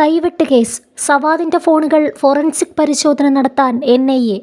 കൈവെട്ട് case. സവാദിന്റെ ഫോണുകൾ forensic പരിശോധന നടത്താൻ N I A.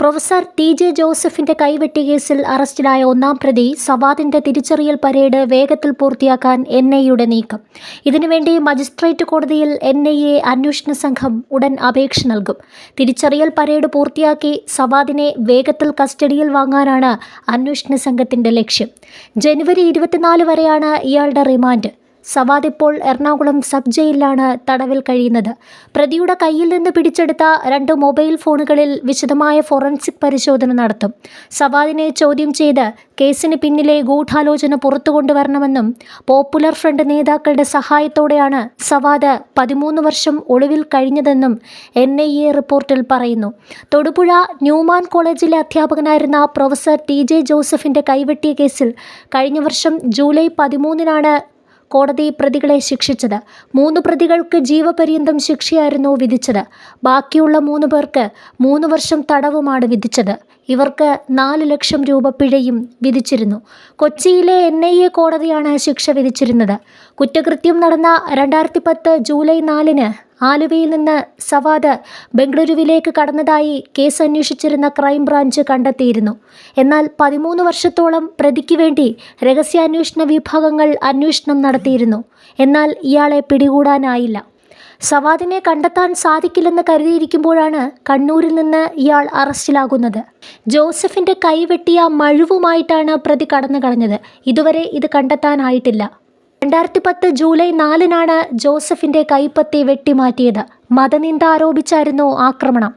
Professor T J ജോസഫിന്റെ കൈവെട്ടി കേസിൽ അറസ്റ്റിലായ ഒന്നാം പ്രതി സവാദിന്റെ തിരിച്ചറിയൽ പരേഡ് വേഗത്തിൽ പൂർത്തിയാക്കാൻ എൻ ഐയുടെ നീക്കം. ഇതിനുവേണ്ടി മജിസ്ട്രേറ്റ് കോടതിയിൽ എൻ ഐ എ അന്വേഷണ സംഘം ഉടൻ അപേക്ഷ നൽകും. തിരിച്ചറിയൽ പരേഡ് പൂർത്തിയാക്കി സവാദിനെ വേഗത്തിൽ കസ്റ്റഡിയിൽ വാങ്ങാനാണ് അന്വേഷണ സംഘത്തിന്റെ ലക്ഷ്യം. ജനുവരി ഇരുപത്തിനാല് വരെയാണ് ഇയാളുടെ റിമാൻഡ്. സവാദ് ഇപ്പോൾ എറണാകുളം സബ് ജയിലിലാണ് തടവിൽ കഴിയുന്നത്. പ്രതിയുടെ കയ്യിൽ നിന്ന് പിടിച്ചെടുത്ത രണ്ട് മൊബൈൽ ഫോണുകളിൽ വിശദമായ ഫോറൻസിക് പരിശോധന നടത്തും. സവാദിനെ ചോദ്യം ചെയ്ത് കേസിന് പിന്നിലെ ഗൂഢാലോചന പുറത്തു കൊണ്ടുവരണമെന്നും പോപ്പുലർ ഫ്രണ്ട് നേതാക്കളുടെ സഹായത്തോടെയാണ് സവാദ് പതിമൂന്ന് വർഷം ഒളിവിൽ കഴിഞ്ഞതെന്നും എൻ ഐ എ റിപ്പോർട്ടിൽ പറയുന്നു. തൊടുപുഴ ന്യൂമാൻ കോളേജിലെ അധ്യാപകനായിരുന്ന പ്രൊഫസർ ടി ജെ ജോസഫിന്റെ കൈവെട്ടിയ കേസിൽ കഴിഞ്ഞ വർഷം ജൂലൈ പതിമൂന്നിനാണ് കോടതി പ്രതികളെ ശിക്ഷിച്ചത്. മൂന്ന് പ്രതികൾക്ക് ജീവപര്യന്തം ശിക്ഷയായിരുന്നു വിധിച്ചത്. ബാക്കിയുള്ള മൂന്ന് പേർക്ക് മൂന്ന് വർഷം തടവുമാണ് വിധിച്ചത്. ഇവർക്ക് നാല് ലക്ഷം രൂപ പിഴയും വിധിച്ചിരുന്നു. കൊച്ചിയിലെ എൻ ഐ എ കോടതിയാണ് ശിക്ഷ വിധിച്ചിരുന്നത്. കുറ്റകൃത്യം നടന്ന രണ്ടായിരത്തി പത്ത് ജൂലൈ നാലിന് ആലുവയിൽ നിന്ന് സവാദ് ബംഗളൂരുവിലേക്ക് കടന്നതായി കേസ് അന്വേഷിച്ചിരുന്ന ക്രൈംബ്രാഞ്ച് കണ്ടെത്തിയിരുന്നു. എന്നാൽ പതിമൂന്ന് വർഷത്തോളം പ്രതിക്ക് വേണ്ടി രഹസ്യാന്വേഷണ വിഭാഗങ്ങൾ അന്വേഷണം നടത്തിയിരുന്നു. എന്നാൽ ഇയാളെ പിടികൂടാനായില്ല. സവാദിനെ കണ്ടെത്താൻ സാധിക്കില്ലെന്ന് കരുതിയിരിക്കുമ്പോഴാണ് കണ്ണൂരിൽ നിന്ന് ഇയാൾ അറസ്റ്റിലാകുന്നത്. ജോസഫിന്റെ കൈവെട്ടിയ മഴുവുമായിട്ടാണ് പ്രതി കടന്നു കളഞ്ഞത് ഇതുവരെ ഇത് കണ്ടെത്താനായിട്ടില്ല. രണ്ടായിരത്തി പത്ത് ജൂലൈ നാലിനാണ് ജോസഫിന്റെ കൈപ്പത്തി വെട്ടിമാറ്റിയത്. മതനിന്ദ ആരോപിച്ചായിരുന്നു ആക്രമണം.